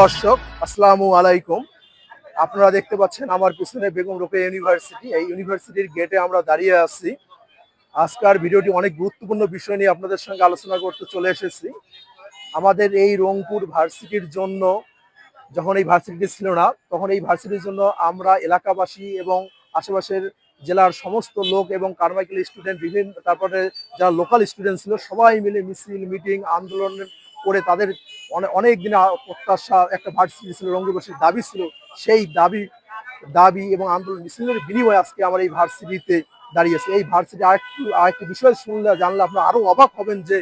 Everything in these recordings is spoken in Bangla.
দর্শক, আসসালামু আলাইকুম। আপনারা দেখতে পাচ্ছেন আমার পিছনে বেগম রোকেয়া ইউনিভার্সিটি। এই ইউনিভার্সিটির গেটে আমরা দাঁড়িয়ে আছি। আজকের ভিডিওটি অনেক গুরুত্বপূর্ণ বিষয় নিয়ে আপনাদের সঙ্গে আলোচনা করতে চলে এসেছি। আমাদের এই রংপুর ভার্সিটির জন্য, যখন এই ভার্সিটি ছিল না, তখন এই ভার্সিটির জন্য আমরা এলাকাবাসী এবং আশেপাশের জেলার সমস্ত লোক এবং কারমাইকেল স্টুডেন্ট, বিভিন্ন, তারপরে যারা লোকাল স্টুডেন্ট ছিল, সবাই মিলে মিছিল মিটিং আন্দোলন করে তাদের অনেক দিন প্রত্যাশা একটা ভার্সিটি ছিল রঙ্গবাসীর দাবি ছিল সেই দাবি দাবি এবং আন্দোলন মিছিলের বিনিময়ে আজকে আমার এই ভার্সিটিতে দাঁড়িয়েছে। এই ভার্সিটি আরেকটু আরেকটি বিষয় শুনলে জানলে আপনারা আরও অবাক হবেন যে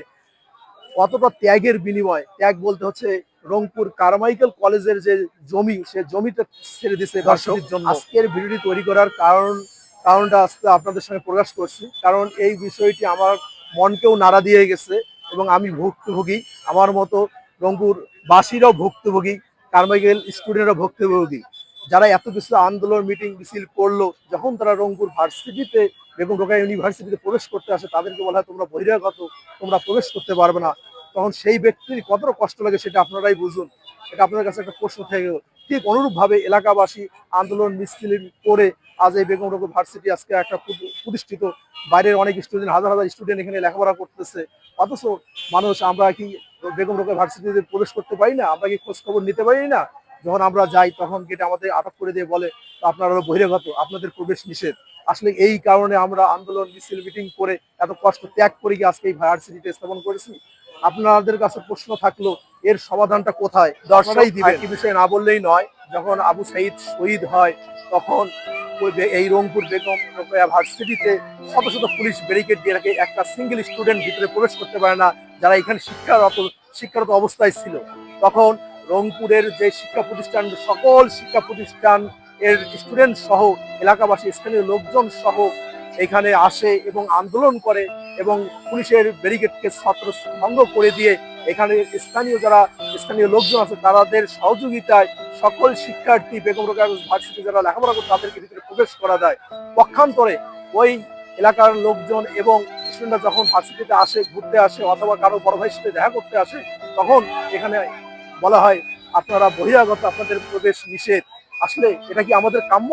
কতটা ত্যাগের বিনিময়। ত্যাগ বলতে হচ্ছে রংপুর কারমাইকেল কলেজের যে জমি সে জমিটা ছেড়ে দিচ্ছে ভার্সিটির জন্য। আজকের ভিডিওটি তৈরি করার কারণ কারণটা আজকে আপনাদের সঙ্গে প্রকাশ করছি। কারণ এই বিষয়টি আমার মনকেও নাড়া দিয়ে গেছে। এবং আমি ভুক্তভোগী। আমার মতো রংপুর বাসীরাও ভুক্তভোগী, কারমাইকেল স্টুডেন্টরা ভুক্তভোগী। যারা এত কিছু আন্দোলন, মিটিং, মিছিল করল, যখন তারা রংপুর ভার্সিটিতে বেগম রোকা ইউনিভার্সিটিতে প্রবেশ করতে আসে, তাদেরকে বলা হয় তোমরা বহিরাগত, তোমরা প্রবেশ করতে পারবে না। তখন সেই ব্যক্তির কতটা কষ্ট লাগে সেটা আপনারাই বুঝুন। এটা আপনার কাছে একটা প্রশ্ন থেকে গেল। ঠিক অনুরূপভাবে এলাকাবাসী আন্দোলন মিছিল করে আজ এই বেগম রোকেয়া ভার্সিটি আজকে একটা প্রতিষ্ঠিত। বাইরের অনেক স্টুডেন্ট হাজার হাজার স্টুডেন্ট এখানে লেখাপড়া করতেছে। অথচ মানুষ আমরা কি বেগম রোকেয়া ভার্সিটিতে প্রবেশ করতে পারি না? আমরা কি খোঁজ খবর নিতে পারি না? যখন আমরা যাই তখন গেটে আমাদের আটক করে দিয়ে বলে আপনারা বহিরাগত, আপনাদের প্রবেশ নিষেধ। আসলে এই কারণে আমরা আন্দোলন মিছিল মিটিং করে এত কষ্ট ত্যাগ করে গিয়ে আজকে এই ভার্সিটিতে স্থাপন করেছি? আপনাদের কাছে প্রশ্ন থাকল এর সমাধানটা কোথায়? দর্শাই দিবে কি বিষয় না বললেই নয় যখন আবু সাইদ শহীদ হয় তখন এই রংপুর বেগম ভার্সিটিতে শত শত পুলিশ ব্যারিকেড দিয়ে রাখে একটা সিঙ্গেল স্টুডেন্ট ভিতরে প্রবেশ করতে পারে না যারা এখানে শিক্ষারত শিক্ষারত অবস্থায় ছিল। তখন রংপুরের যে শিক্ষা প্রতিষ্ঠান সকল শিক্ষা প্রতিষ্ঠান এর স্টুডেন্ট সহ এলাকাবাসী স্থানীয় লোকজন সহ এখানে আসে এবং আন্দোলন করে এবং পুলিশের ব্যারিকেডকে ছত্র ভঙ্গ করে দিয়ে এখানে স্থানীয় যারা, স্থানীয় লোকজন আছে তাদের সহযোগিতায় সকল শিক্ষার্থী, বেগম ভার্সিটি যারা লেখাপড়া করে তাদেরকে ভিতরে প্রবেশ করা যায়। পক্ষান্তরে ওই এলাকার লোকজন এবং স্টুডেন্টরা যখন ভার্সিটিতে আসে, ঘুরতে আসে অথবা কারও বড় ভাইয়ের সাথে দেখা করতে আসে, তখন এখানে বলা হয়, আপনারা বহিরাগত, আপনাদের প্রবেশ নিষেধ। আসলে এটা কি আমাদের কাম্য?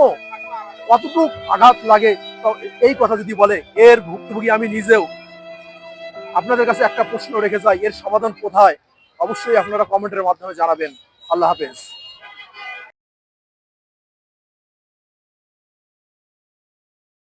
কতটুকু আঘাত লাগে এই কথা যদি বলে, এর ভুক্তভোগী আমি নিজেও। আপনাদের কাছে একটা প্রশ্ন রেখে যাই, এর সমাধান কোথায়? অবশ্যই আপনারা কমেন্টের মাধ্যমে জানাবেন। আল্লাহ হাফেজ।